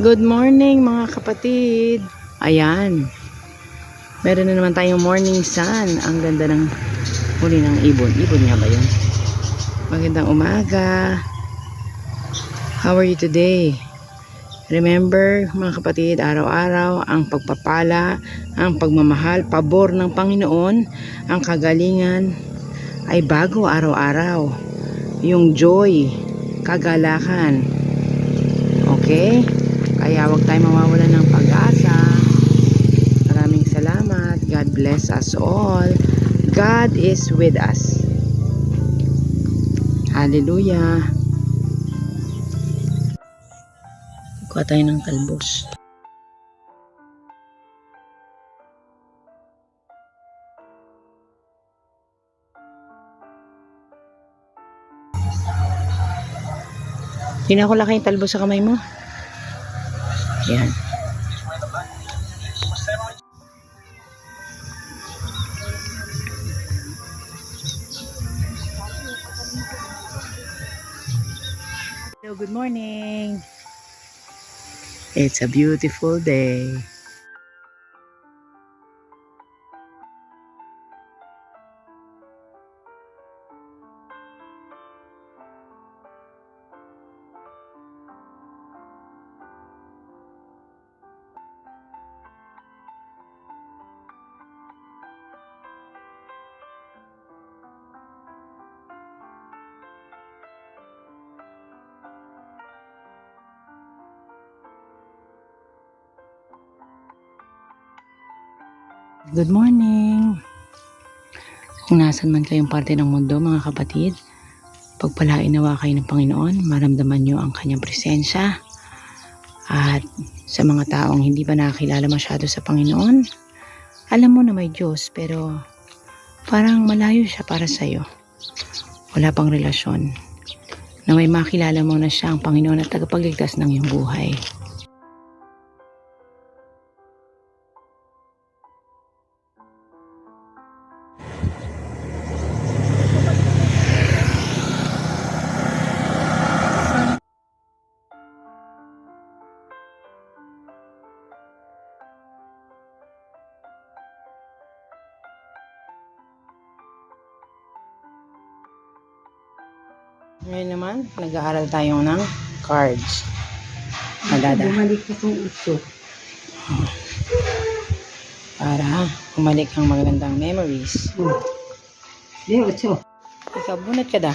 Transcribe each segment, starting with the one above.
Good morning mga kapatid. Ayan. Meron na naman tayong morning sun. Ang ganda ng huli ng ibon. Ibon nga ba yun? Magandang umaga. How are you today? Remember mga kapatid, araw-araw ang pagpapala, ang pagmamahal, pabor ng Panginoon, ang kagalingan ay bago araw-araw. Yung joy, kagalakan. Okay? Kaya huwag tayo mawawala ng pag-asa. Maraming salamat. God bless us all. God is with us. Hallelujah. Kuha tayo ng talbos. Laki yung talbos sa kamay mo. Yan. Hello, good morning. It's a beautiful day. Good morning. Kung nasan man kayong parte ng mundo, mga kapatid, pagpalain nawa kayo ng Panginoon, maramdaman nyo ang kanyang presensya. At sa mga taong hindi pa nakakilala masyado sa Panginoon, alam mo na may Diyos, pero parang malayo siya para sa'yo. Wala pang relasyon. Na may makilala mo na siya ang Panginoon at tagapagligtas ng iyong buhay. Nag-aaral tayo ng cards. Madada. Bumalik kung ito. Para humalik ang magandang memories. Oh. Di, ocho. Ikaw, bunot ka da.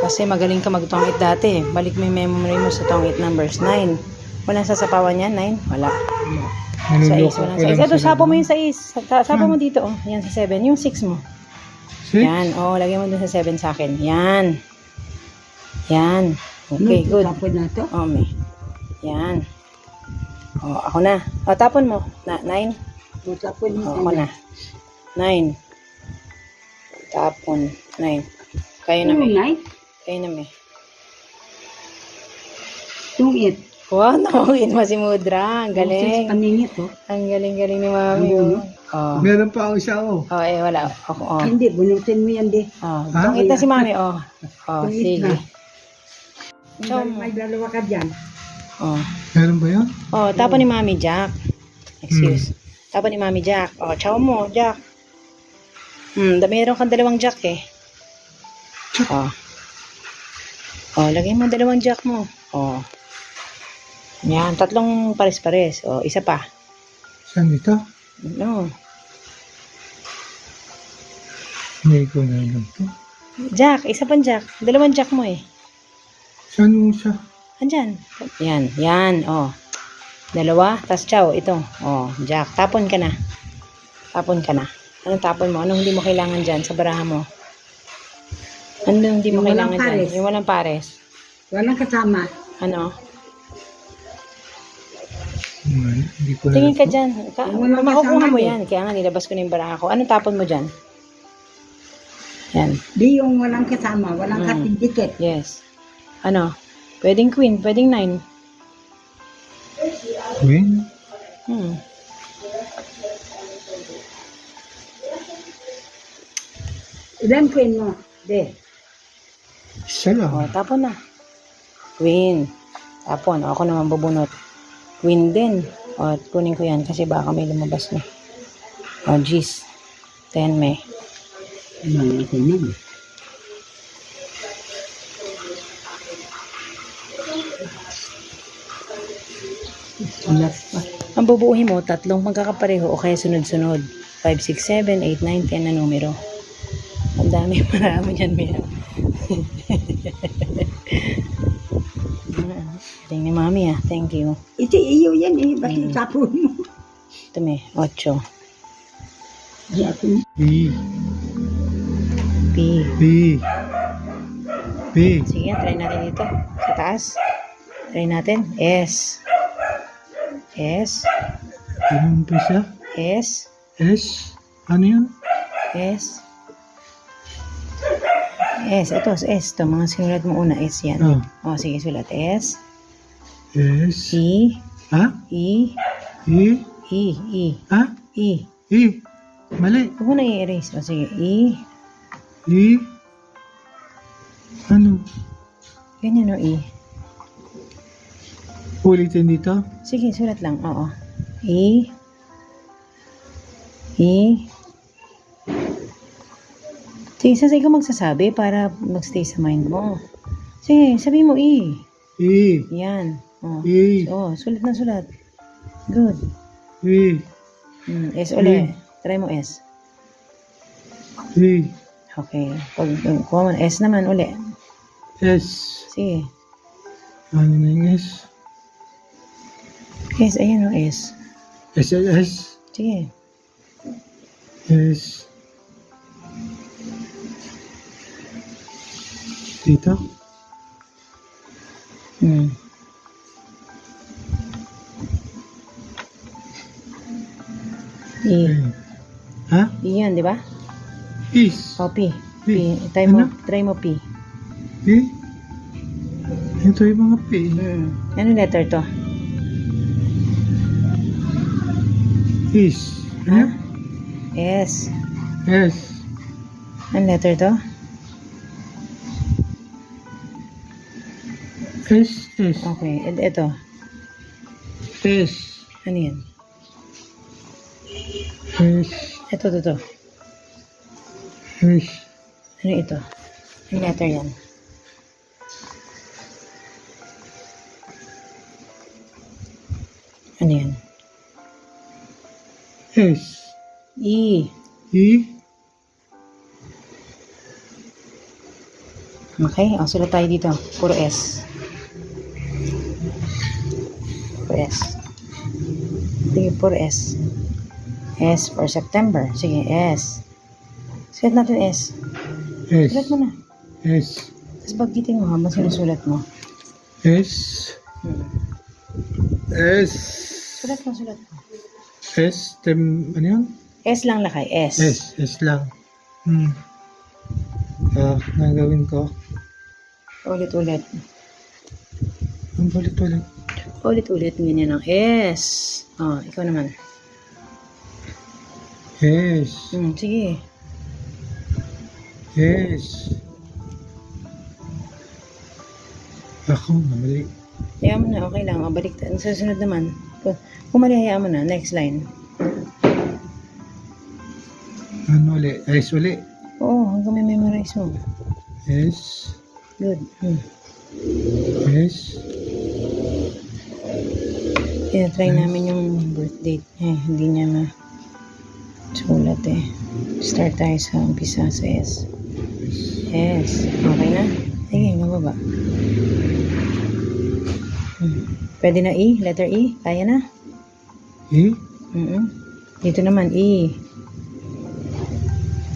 Kasi magaling ka magtongit dati. Balik mo yung memory mo sa tongit numbers 9. Walang sasapawan yan, 9? Wala. Sa is, walang sa is. Ito, sapo mo yung sa is. Sa- Sapo mo dito, oh. Yan sa 7. Yung 6 mo. Six? Yan, oh, lagyan mo dun sa 7 sa akin. Yan. Yan. Okay, good. Tapos na to. Oh, may. Yan. Oh, ako na. Oh, tapon mo. Na, 9. Tapos mo. Oh, ako na. 9. Tapon. 9. Kayo na, Ano, may. nine? Kayo na, may. Eight. Wow, nawawin mo si Mudra. Ang galing. oh. Ang galing-galing ni Mami. Ano? Oh. Oh. Meron pa ako isa oh. Oh, eh, wala. Ako, oh. Hindi, bunutin mo yan, di. Oh, Ha? tungit na si Mami, oh. Oh, Tungit sige. na. Ikaw May- dalawa ka dyan. Oh. Meron ba yun? Oh, tapon ni Mami Jack. Excuse. Tapon ni Mami Jack. Oh, chow mo, Jack. Hmm, da meron kang dalawang Jack eh. Oh. Oh, lagay mo dalawang Jack mo. Oh. Yan, tatlong pares-pares. Oh, isa pa. Saan dito? No. Hindi ko na alam to. Jack, isa pang Jack. Dalawang Jack mo eh. Saan yung isa? Andyan. Yan, yan, oh. Dalawa, tas chow, ito. Oh, Jack, tapon ka na. Tapon ka na. Anong tapon mo? Anong hindi mo kailangan dyan sa baraha mo? Anong hindi mo Yung walang kailangan dyan? pares. Yung walang pares. Walang kasama. Ano? Hindi, hindi ko na Tingin ka dyan. Ka, Yung walang makukuha kasama mo yan. Kaya nga nilabas ko na yung baraha ko. Anong tapon mo dyan? Yan. Di yung walang kasama. Walang Mm. katidikit. Yes. Ano? Pwedeng queen, pwedeng nine. Queen? Hmm. Ilan queen mo? Di. Isa lang. O, tapon na. Queen. Tapon. O, ako naman bubunot. Queen din. O, kunin ko yan kasi baka may lumabas na. O, G's. Ten may. Ako naman? Ulat pa. Ang bubuuhin mo, tatlong magkakapareho o kaya sunod-sunod. 5, 6, 7, 8, 9, 10 na numero. Ang dami, marami yan, Mira. Galing ni Mami ah. Thank you. Ito iyo yan eh. Bakit tapon mo? Ito may 8. Di ako B. B. B. Sige, try natin dito. Sa taas. Try natin. S. S. Anong umpisa? S. S. Ano yun? S. S. Ito, S. Ito, mga sinulat mo una. S yan. Oh. O, sige, sulat. S. S. E. Ha? E. E. E. E. Ha? E. E. Mali. Huwag mo na i-erase. O, sige. E. E. Ano? Ganyan o, E. Ulitin dito? Sige, sulat lang. Oo. E. E. Sige, sa ikaw magsasabi para magstay sa mind mo. Sige, sabi mo E. E. Yan. Oh. E. Oh, sulat na sulat. Good. E. Mm, S ulit. Try mo S. E. Okay. Pag pag kuha mo na S naman uli. S. Sige. Ano na yung S? S, ayan o S. S. S. Sige. S. Dito? Hmm. E. Ha? E yan, di ba? Is. O, P. P. P. Try mo, Ano? try mo P. E? Ito yung mga P. Hmm. Ano letter to? Is. Ano? S. S. Ano letter to? S. S. Okay. Ed ito. S. Ano yan? S. Ito, ito, ito. S. Ano ito? Ano letter yan? Ano yan? S. E. E. Okay, o sulat tayo dito. Puro S. Puro S. Sige, puro S. S for September. Sige, S. Sulat natin S. S. Sulat mo na. S. Tapos bagitin mo habang sinusulat mo. S. Hmm. S. Sulat mo, sulat mo. S. Tem, ano yun? S lang lakay. S. S. S lang. Hmm. Ah, nagawin ko. Ulit-ulit. Ang ulit-ulit. Ulit-ulit ganyan ang S. Oh, ikaw naman. S. Hmm, sige. S. Ako, namali. Hayaan mo na, okay lang. O, balik tayo. Sa susunod naman. Kung mali, hayaan mo na. Next line. Ano ulit? S ulit. Oo, hanggang may memorize mo. S. Good. Hmm. S. Tinatry namin yung birth date. Eh, hindi niya na sulat eh. Start tayo sa umpisa sa S. S. Okay na? Sige, mababa. Hmm. Pwede na E? Letter E? Kaya na? E. mm Dito naman, E.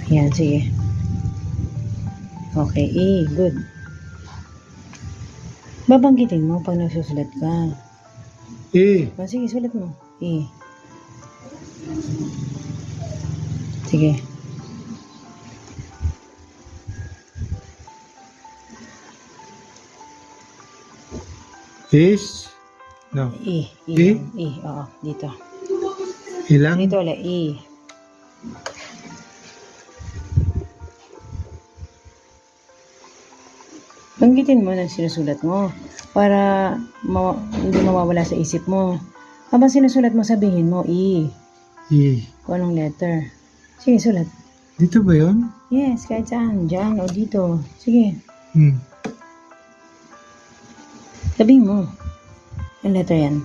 Ayan, sige. Okay, E. Good. Babanggitin mo pag nagsusulat ka. E. O, sige, sulat mo. E. Sige. Is. No. E. E. E? E. Oo, dito. Ilang? Dito ulit, E. Banggitin mo ng sinusulat mo. Para ma- hindi mawawala sa isip mo. Habang sinusulat mo, sabihin mo, E. E. Kung anong letter. Sige, sulat. Dito ba yun? Yes, kahit saan. Diyan o dito. Sige. Hmm. Sabihin mo. Ang letter yan.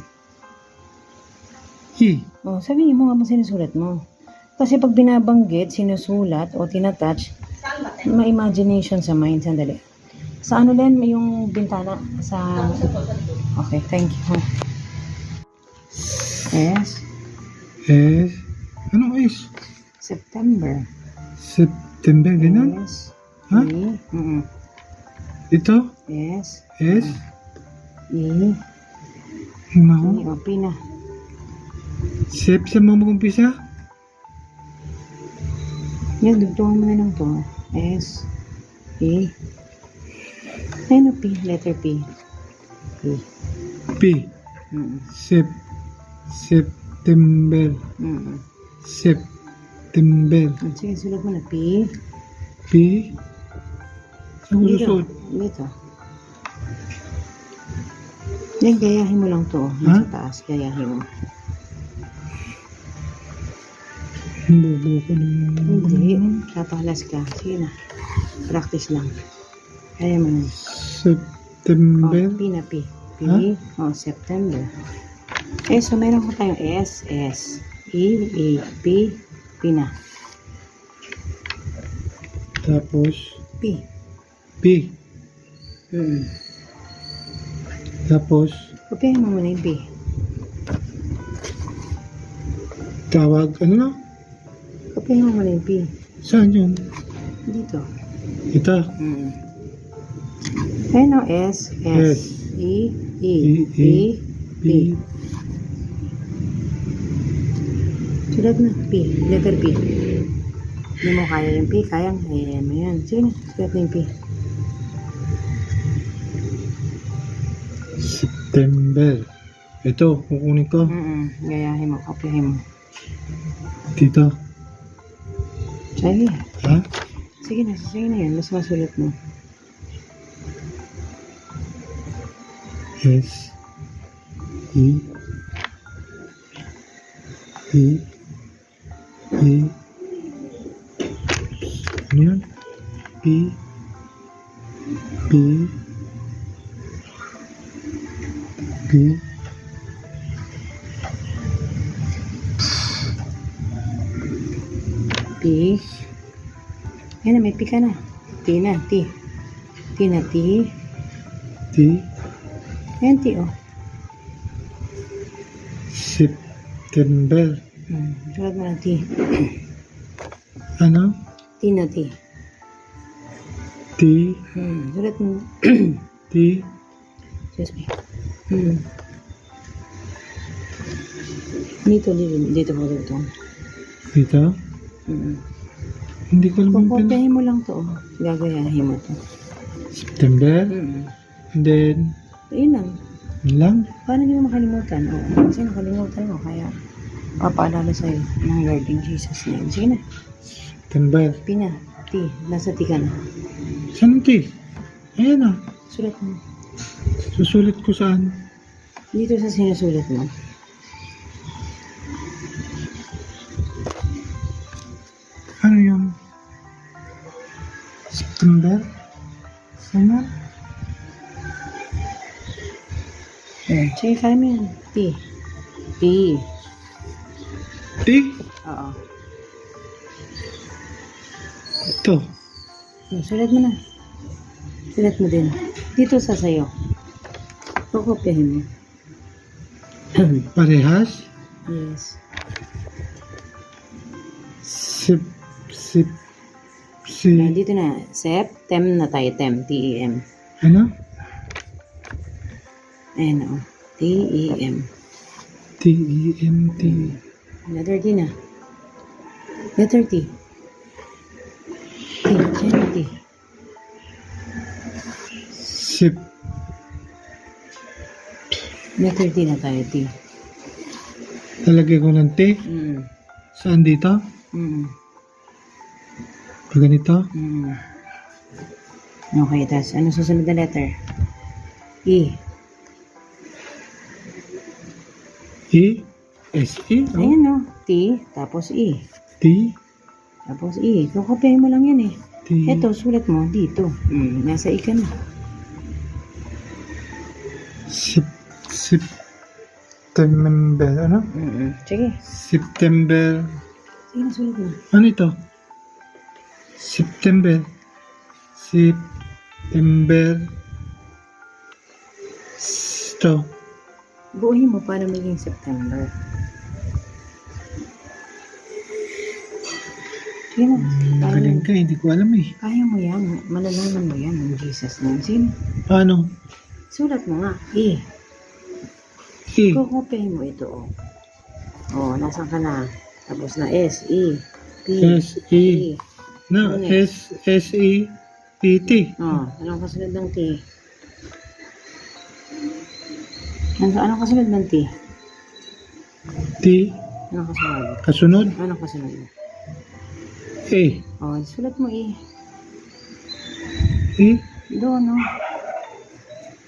E. O, sabihin mo habang sinusulat mo. Kasi pag binabanggit, sinusulat o tinatouch, may imagination sa mind. Sandali. Sa ano Len, may yung bintana? Sa... Okay, thank you. Yes. S. Anong S? September. September, ganun? Yes. Ha? E. Mm-mm. Ito? Yes. S? E. Naku. E. O, P na. Sep sa mga mag-umpisa? Yan, dugtungan mo na lang to. S. E. Ayun o, P. Letter P. P. P. Mm-mm. Sep. September. Mm-mm. September. Ah, Sige, sulat mo na. P. P. Saan ko susuot? Dito. Yan, gayahin mo lang to. Nasa taas, gayahin mo. Bobo ko na. Hindi. Kapalas ka. Sige na. Practice lang. Kaya mo na. Oh, September. P na P. P. Ha? Oh, September. Eh, so meron ko tayong S, S, E, A, P, P na. Tapos, P. P. Hmm. Tapos, Kopiyahin mo muna yung P. tawag, ano na? Kopiyahin mo muna yung P. Saan yun? Dito. Ito. Hmm. Ayun o, S, S, S. E, E, E, P, E, P. P. Sulat na, P. Letter P. Hindi mo kaya yung P, kaya kaya mo yan. Sige na, sulat na yung P. September. Ito, kukunin ko. Mm gayahin mo, kopyahin mo. Dito. Sige. Ha? Sige na, sige na yan. Mas masulat mo. S. E. E. E. Ano yun? P. T na, T. Na, T. T. Yan, T, oh. September. Hmm. Sulat mo ng T. Ano? T na, T. T. Hmm. Sulat mo. T. Excuse me. Hmm. Dito, dito, dito po dito. Dito. Hmm. Hindi ko alam yung pala. Mo lang to, oh. Gagayahin mo to. September. Hmm. And then, Ayun lang. yun lang. Paano hindi mo makalimutan? Oo, kasi nakalimutan mo, kaya papaalala sa'yo ng Lord in Jesus name. Sige na, September. Pina, T, nasa T ka na. Saan ang T? Ayan ah. Sulat mo. Susulit ko saan? Dito sa sinusulat mo. September? Saan Hmm. Sige, kaya mo yan. T. T. T? Oo. Ito. Hmm, sulat mo na. Sulat mo din. Dito sa sayo. Kukopyahin mo. Parehas? yes. Sip, sip, Si, dito na. Sep, tem na tayo. Tem. T-E-M. ano? Ayan o. T-E-M. T-E-M-T. Letter T na. Letter T. T. Siya T. Sip, Letter T na tayo. T. talagay ko ng T. Mm. Saan dito? Mm. Na ganito? Hmm. Okay, tapos ano susunod na letter? E. E? S, E? Oh. Ayan o. T, tapos E. T? Tapos E. Kukopiahin mo lang yan eh. T. Ito, sulat mo dito. Mm, nasa E ka na. Sep, sep, September, ano? Mm -mm. Sige. September. Sige, nasulat mo. Ano ito? September, September, ito, Buuhin mo para maging September. Na. Hmm, Kaya, galing ka, hindi ko alam eh. kaya mo yan. Malalaman mo yan ng Jesus name. Sige na. Paano? Sulat mo nga. E. E, Kukopyahin mo ito o. Oh. oh, nasan ka na? Tapos na S, E, P, S, E, E. na, Ano S, S, E, P, T. Oh, anong kasunod ng T? Ano, anong kasunod ng T? T, Anong kasunod? kasunod, Anong kasunod? E, Oh, sulat mo E. E, Doon, no?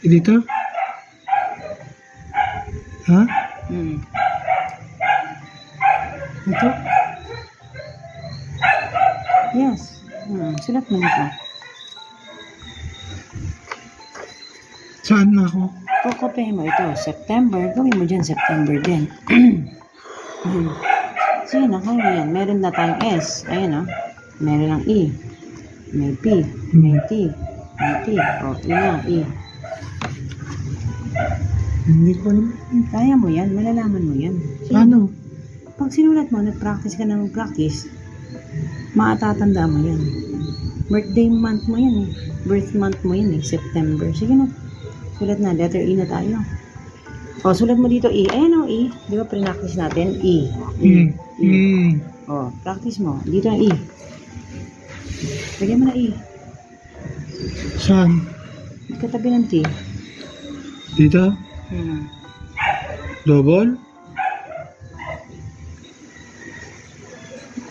E dito? Ha? Hmm. Ito? Yes. Hmm, sulat mo ito. Saan na ako? Kukopihin mo ito. September. Gawin mo dyan September din. Hmm. Sige na, kaya yan. Meron na tayong S. Ayan, oh. Meron ng E. May P. May T. May T. O, E na, E. Hindi ko alam. Kaya mo yan. Malalaman mo yan. Sige. Paano? Pag sinulat mo, nag-practice ka na mag-practice, maatatanda mo yan. Birthday month mo yan eh. Birth month mo yan eh. September. Sige na. Sulat na. Letter E na tayo. O, sulat mo dito E. Ayan o, E. Di ba pre-practice natin? E. Hmm. Hmm. O, practice mo. Dito ang E. Lagyan mo na E. Saan? Katabi ng T. Dito? Hmm. Double?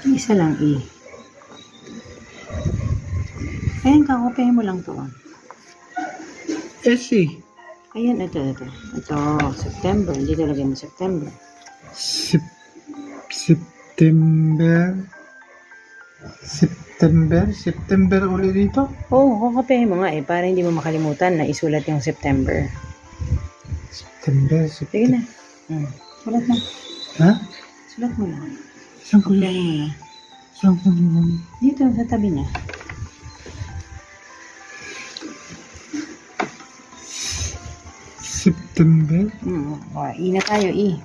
Isa lang E. Ayan, kakopihin mo lang to. ah. S, E. Ayan, ito, ito. Ito, September. Dito lagyan mo September. Sep September September September ulit dito Oo, oh, kukopihin mo nga eh, para hindi mo makalimutan na isulat yung September. September Sige September na. Hmm. Sulat na. ha Sulat mo lang. saan ko na. saan ko naman Dito, sa tabi niya. September Hmm. O, I na tayo, I.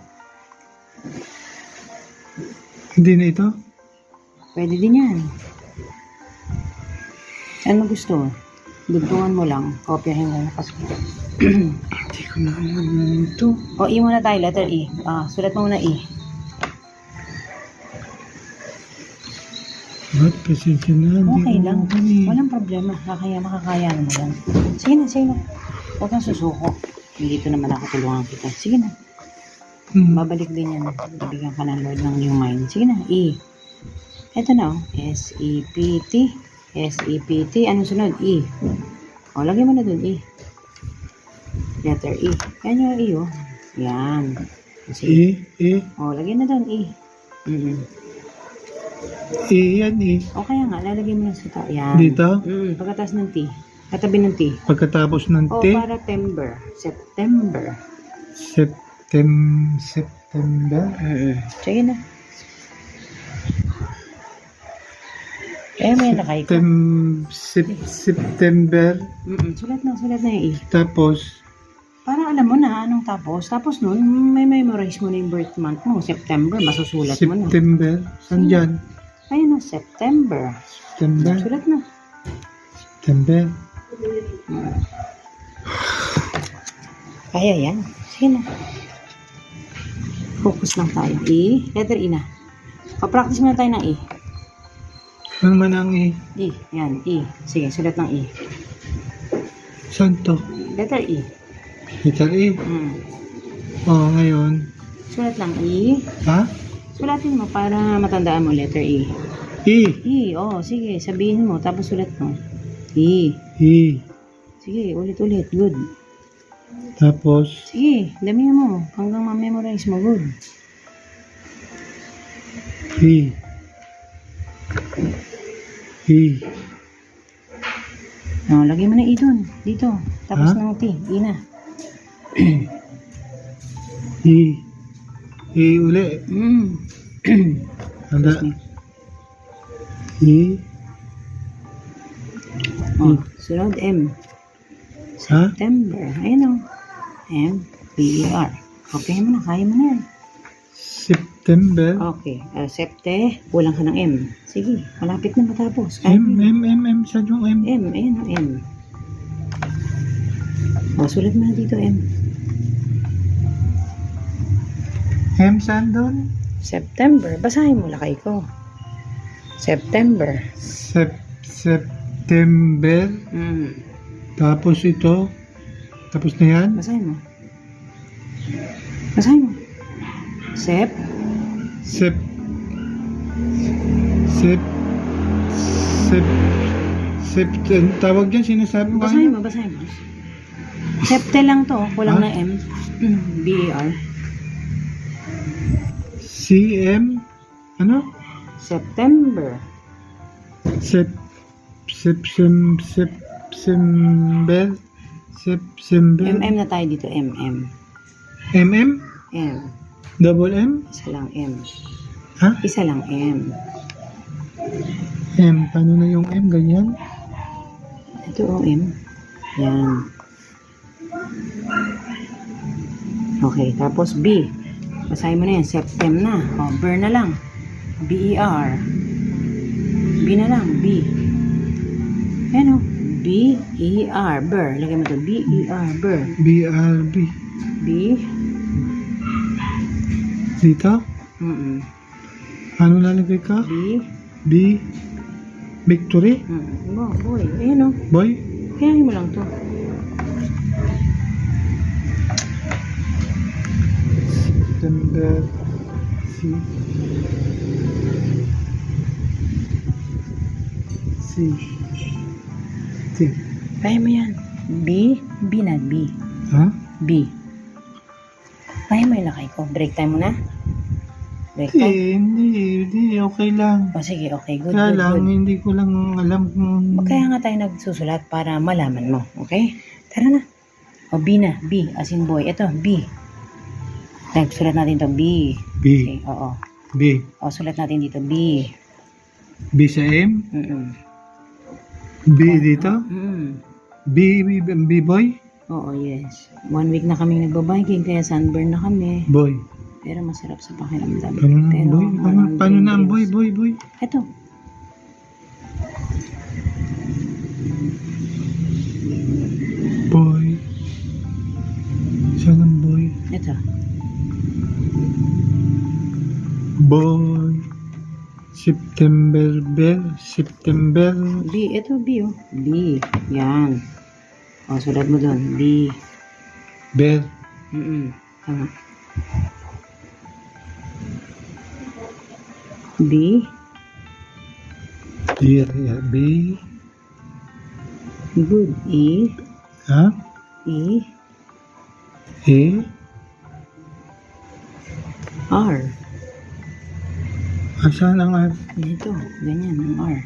hindi na ito Pwede din yan. Ano gusto? Dugtungan mo lang. Kopyahin mo. Kasi... hindi ko na alam ito o, I muna tayo, letter E. Ah, sulat mo muna E. Ba't pasensya na Okay lang. alam eh. Walang problema. Kakaya, makakaya mo yan. Sige na, sige na. Huwag kang susuko. Dito naman ako tulungan kita. Sige na. Hmm. Babalik din yan. Bibigyan ka ng Lord ng new mind. Sige na, E. Ito na, oh. S-E-P-T. S-E-P-T. Anong sunod? E. O, lagyan mo na dun, E. Letter E. Yan yung E, oh. Yan. Kasi, E E O, lagyan na dun, E. Mm E yan E O, kaya nga, lalagyan mo na sa ta. Yan. dito Mm, pagkatas ng T. Katabi ng T. pagkatapos ng O, T para September. September. Septem September Mm Sige na. Eh, may nakay ko. Septem Sep September Mm Sulat na, sulat na yung E. tapos Para alam mo na anong tapos. Tapos nun, may memorize mo na yung birth month mo. September, masusulat mo na. September saan dyan Ayun na, September. September Sulat na. September. Kaya yan. Sige na. Focus lang tayo. E, letter E na. Pa-practice muna tayo ng E. ano man ang E E, yan, E. Sige, sulat ng E. saan to Letter E. letter E Mm. oh ngayon Sulat lang E. ha Sulatin mo para matandaan mo letter E. E E, oh, sige, sabihin mo, tapos sulat mo. E. E Sige, ulit-ulit. Good. Tapos, Sige, damihan mo. Hanggang ma-memorize mo. Good. E. E. No, lagay mo na E dun. Dito. Tapos Ha? ng T. E na. E. E uli. Mm. Handa. E. Oh, sunod M. September. Ayun o. M. B-E-R. Okay mo na. Kaya mo na. September. Okay. Uh, septe. Kulang ka ng M. Sige. Malapit na matapos. Kaya M. M, M, M. Sa yung M. M. Ayun o. M. O, sulat mo na dito M. M saan doon? September. Basahin mo lakay ko. September. Sep, September. Mm. Tapos ito. Tapos na yan. Basahin mo. Basahin mo. Sep. Sep. Sep. Sep. Sep. ang Tawag yan, sinasabi ko. Basahin mo, basahin mo. Septe lang to. Kulang Ha? na M. Mm, B-E-R. CM. Ano? September. Sep. Sep. Sem. Sep. September. MM na tayo dito. MM. MM? M. Double M? Isa lang M. Ha? Isa lang M. M. Paano na yung M? Ganyan? Ito o M. Yan. Okay, tapos B. Basahin mo na yan. Septem na. O, ber na lang. B-E-R. B na lang. B. Ayan o. B-E-R. Ber. Lagay mo to. B-E-R. Ber. BRB. B. Dito? Mm-mm. Ano lalagay ka? B. B. Victory? Mm. Bo, boy. Ayan o. Boy? Kaya mo lang to. September. C. C. Kaya mo yan. B. B na. B. Ha? B. Kaya mo ilakay ko. Break time mo na? Break time? Hindi, hindi, okay lang. O sige, okay. Good, Kaya good, lang, good. hindi ko lang alam kung... Kaya nga tayo nagsusulat para malaman mo. Okay? Tara na. O B na. B. As in boy. Ito, B. Nagsulat natin to B. B. Okay, oo. B. O, sulat natin dito B. B sa M? Mm-mm. B dito? Mm. B, B, B boy? Oo, yes. One week na kami nagbabiking kaya sunburn na kami. Boy. Pero masarap sa pakiramdam. Paano na ang Pero, boy? Paano, walang paano na ang boy, boy, boy? Ito. Boy. Saan ang boy? Ito. Boy. September bell. September. B. Ito, B oh. B. Yan. O, sulat mo doon. B. Bell. Mm-mm. Tama. B. Yeah, yeah. B. Good. E. Ha? E. A. R. Asan ang R? Dito. Ganyan. Ang R.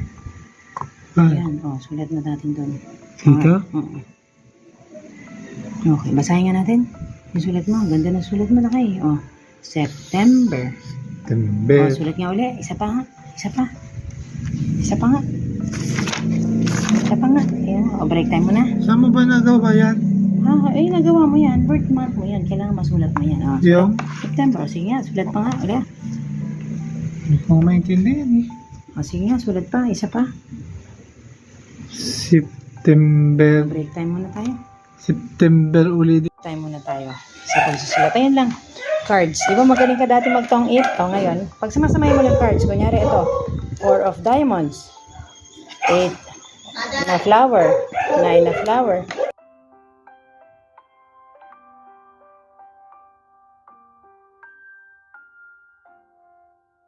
R. Yan. O, sulat na natin doon. Dito? Oo. Okay. Basahin nga natin. Yung sulat mo. Ang Ganda ng sulat mo na kayo. O. September. September. O, sulat nga uli. Isa pa nga. Isa pa. Isa pa nga. Isa pa nga. Ayan. O, break time mo na. Saan mo ba nagawa yan? Ah, eh, nagawa mo yan. Birthmark mo yan. Kailangan masulat mo yan. O, Yung? September. O, sige nga. Sulat pa nga. Uli. Hindi ko maintindihan eh. O, sige nga. Sulat pa. Isa pa. September. Break time muna tayo. September ulit. Time muna tayo sa pagsusulat. Ayun lang. Cards. Di ba magaling ka dati magtong it? O ngayon, pag sumasamay mo ng cards, kunyari ito, four of diamonds, eight na flower, nine na flower,